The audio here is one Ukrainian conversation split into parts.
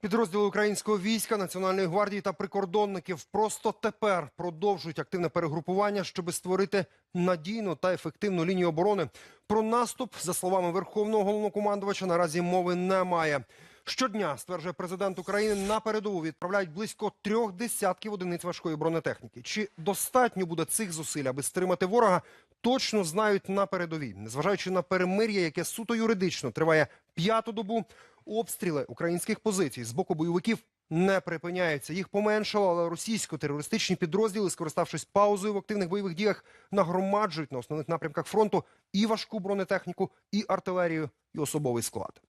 Підрозділи українського війська, Національної гвардії та прикордонників просто тепер продовжують активне перегрупування, щоб створити надійну та ефективну лінію оборони. Про наступ, за словами Верховного головнокомандувача, наразі мови немає. Щодня, стверджує президент України, на передову відправляють близько трьох десятків одиниць важкої бронетехніки. Чи достатньо буде цих зусиль, аби стримати ворога, точно знають на передовій. Незважаючи на перемир'я, яке суто юридично триває п'яту добу, обстріли українських позицій з боку бойовиків не припиняються. Їх поменшало, але російсько-терористичні підрозділи, скориставшись паузою в активних бойових діях, нагромаджують на основних напрямках фронту і важку бронетехніку, і артилерію, і особовий склад.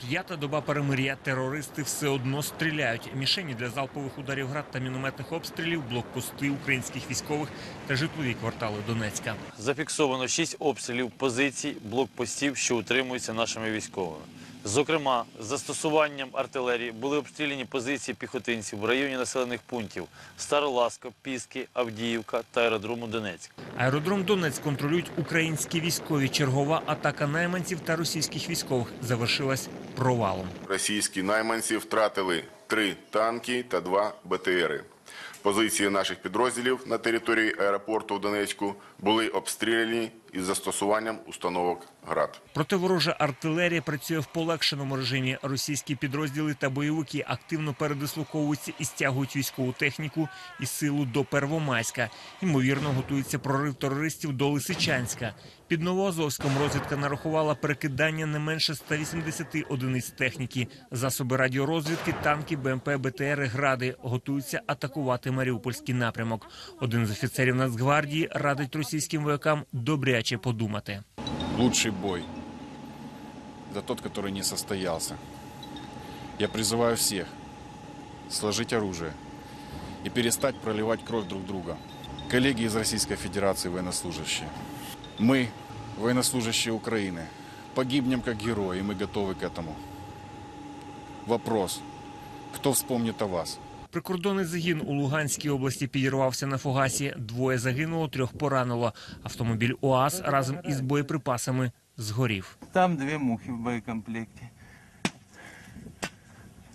П'ята доба перемир'я. Терористи все одно стріляють. Мішені для залпових ударів град та мінометних обстрілів, блокпости українських військових та житлові квартали Донецька. Зафіксовано шість обстрілів позицій блокпостів, що утримуються нашими військовими. Зокрема, з застосуванням артилерії були обстріляні позиції піхотинців в районі населених пунктів Староласка, Піски, Авдіївка та аеродрому Донецьк. Аеродром Донець контролюють українські військові. Чергова атака найманців та російських військових завершилась провалом. Російські найманці втратили три танки та два БТРи. Позиції наших підрозділів на території аеропорту в Донецьку були обстріляні із застосуванням установок ГРАД. Противорожа артилерія працює в полегшеному режимі. Російські підрозділи та бойовики активно передислоковуються і стягують військову техніку і силу до Первомайська. Ймовірно, готується прорив терористів до Лисичанська. Під Новоазовськом розвідка нарахувала перекидання не менше 180 одиниць техніки. Засоби радіорозвідки, танки, БМП, БТР, гради готуються атакувати Маріупольський напрямок. Один з офіцерів Нацгвардії радить російським воякам добряче подумати. лучший бой за тот, который не состоялся. Я призываю всех сложить оружие и перестать проливать кровь друг друга. Коллеги из Российской Федерации военнослужащие, мы, военнослужащие Украины, погибнем как герои, и мы готовы к этому. Вопрос, кто вспомнит о вас? Прикордонний загін у Луганській області підірвався на фугасі. Двоє загинуло, трьох поранило. Автомобіль УАЗ разом із боєприпасами згорів. Там дві мухи в боекомплекте.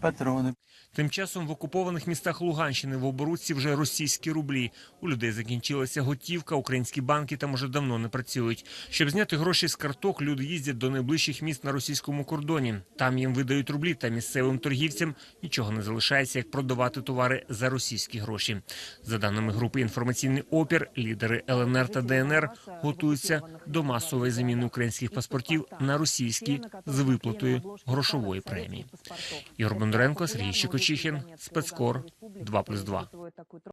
Патроны. Тим часом в окупованих містах Луганщини в оборудці вже російські рублі. У людей закінчилася готівка, українські банки там уже давно не працюють. Щоб зняти гроші з карток, люди їздять до найближчих міст на російському кордоні. Там їм видають рублі, та місцевим торгівцям нічого не залишається, як продавати товари за російські гроші. За даними групи інформаційний опір, лідери ЛНР та ДНР готуються до масової заміни українських паспортів на російські з виплатою грошової премії. Ігор Бондаренко, Сергій Щекочихін, спецкор 2+,2.